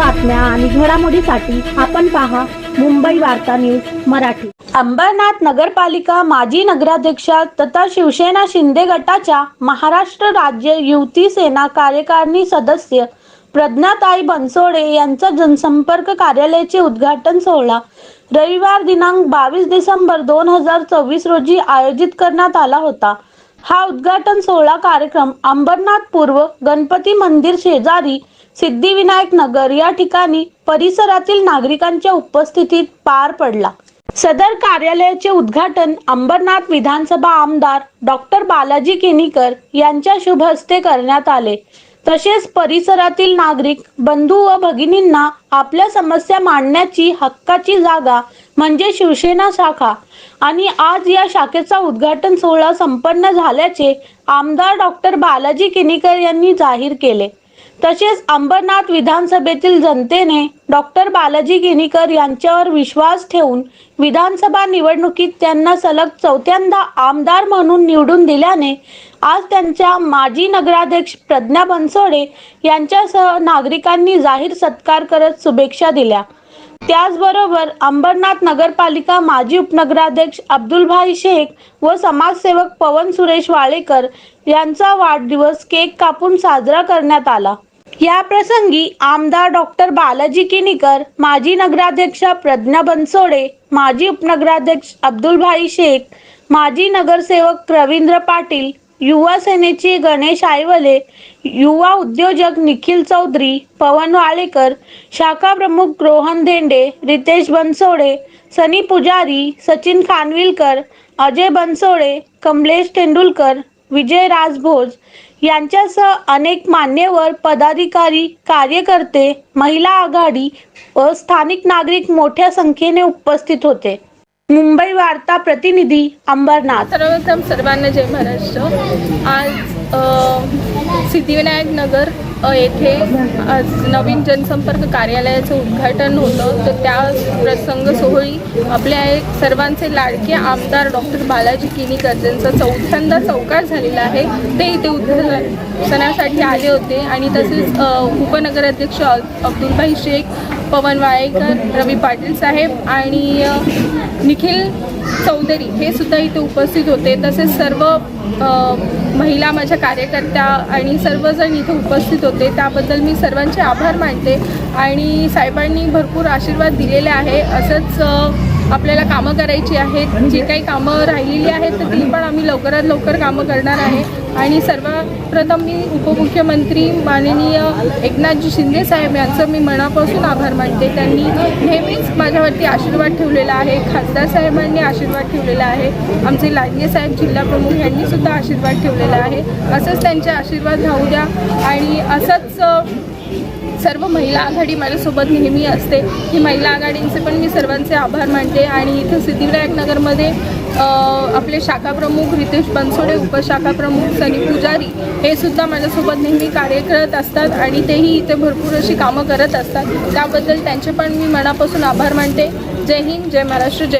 आणि घडामोडीसाठी आपण पहा मुंबई वार्ता न्यूज मराठी. अंबरनाथ नगरपालिका माजी नगराध्यक्षा तथा शिवसेना शिंदे गटाच्या महाराष्ट्र राज्य युवती सेना कार्यकारिणी सदस्य प्रज्ञाताई बनसोडे यांचा जनसंपर्क कार्यालयाचे उद्घाटन सोहळा रविवार दिनांक बावीस डिसेंबर दोन हजार चोवीस रोजी आयोजित करण्यात आला होता. हा उद्घाटन सोहळा कार्यक्रम अंबरनाथ पूर्व गणपती मंदिर शेजारी सिद्धिविनायक नगर या ठिकाणी परिसरातील नागरिकांच्या उपस्थितीत पार पडला. सदर कार्यालयाचे उद्घाटन अंबरनाथ विधानसभा आमदार डॉक्टर बालाजी केनीकर यांच्या शुभ हस्ते करण्यात आले. तसेच परिसरातील नागरिक बंधू व भगिनींना आपल्या समस्या मांडण्याची हक्काची जागा म्हणजे शिवसेना शाखा आणि आज या शाखेचा उद्घाटन सोहळा संपन्न झाल्याचे आमदार डॉक्टर बालाजी किनीकर यांनी जाहीर केले. तसेच अंबरनाथ विधानसभेतील जनतेने डॉक्टर बालाजी गिनीकर यांच्यावर विश्वास ठेवून विधानसभा निवडणुकीत त्यांना सलग चौथ्यांदा आमदार म्हणून निवडून दिल्याने आज त्यांच्या माजी नगराध्यक्ष प्रज्ञा बनसोडे यांच्यासह नागरिकांनी जाहीर सत्कार करत शुभेच्छा दिल्या. त्याचबरोबर अंबरनाथ नगरपालिका माजी उपनगराध्यक्ष अब्दुलभाई शेख व समाजसेवक पवन सुरेश वाळेकर यांचा वाढदिवस केक कापून साजरा करण्यात आला. या प्रसंगी आमदार डॉक्टर बालाजी किनीकर माजी नगराध्यक्षा प्रज्ञा बनसोडे माजी उपनगराध्यक्ष अब्दुलभाई शेख माजी नगरसेवक रवींद्र पाटील युवा सेनेचे गणेश आयवले युवा उद्योजक निखिल चौधरी पवन वाळेकर शाखा प्रमुख रोहन धेंडे रितेश बनसोडे सनी पुजारी सचिन खानविलकर अजय बनसोडे कमलेश तेंडुलकर विजय राजभोज यांच्यासह अनेक मान्यवर पदाधिकारी कार्यकर्ते महिला आघाडी व स्थानिक नागरिक मोठ्या संख्येने उपस्थित होते. मुंबई वार्ता प्रतिनिधी अंबरनाथ. सर्वप्रथम सर्वांना जय महाराष्ट्र. आज सिद्धिविनायक नगर येथे आज नवीन जनसंपर्क कार्यालयाचं उद्घाटन होतं. तर त्या प्रसंग सोहळी आपल्या एक सर्वांचे लाडके आमदार डॉक्टर बालाजी किनीकर ज्यांचा चौथ्यांदा चौकार झालेला आहे. ते इथे उद्घाटनासाठी आले होते आणि तसेच उपनगराध्यक्ष अब्दुलभाई शेख पवन वाळेकर रवी पाटील साहेब आणि निखिल चौधरी हे सुद्धा इथे उपस्थित होते. तसेच सर्व महिला माझ्या कार्यकर्त्या आणि सर्वजण इथे उपस्थित होते. त्याबद्दल मी सर्वांचे आभार मानते आणि साहेबांनी भरपूर आशीर्वाद दिलेले आहे. असंच आपल्याला कामं करायची आहेत. जी काही कामं राहिलेली आहेत तर ती पण आम्ही लवकरात लवकर कामं करणार आहे. आणि सर्वप्रथम मी उपमुख्यमंत्री माननीय एकनाथजी शिंदे साहेब यांचं मी मनापासून आभार मानते. त्यांनी नेहमीच माझ्यावरती आशीर्वाद ठेवलेला आहे. खासदार साहेबांनी आशीर्वाद ठेवलेला आहे. आमचे लाडगे साहेब जिल्हा प्रमुख यांनी सुद्धा आशीर्वाद ठेवलेला आहे. असंच त्यांचे आशीर्वाद राहू द्या. आणि असंच सर्व महिला आघाडी माझ्यासोबत नेहमी असते. ही महिला आघाडींचे पण मी सर्वांचे आभार मानते आणि इथं सिद्धिविनायकनगरमध्ये आपले शाखाप्रमुख रितेश बनसोडे उपशाखाप्रमुख सनी पुजारी हे सुद्धा माझ्यासोबत नेहमी कार्य करत असतात आणि तेही इथे भरपूर अशी कामं करत असतात. त्याबद्दल त्यांचे पण मी मनापासून आभार मानते. जय हिंद जय महाराष्ट्र जय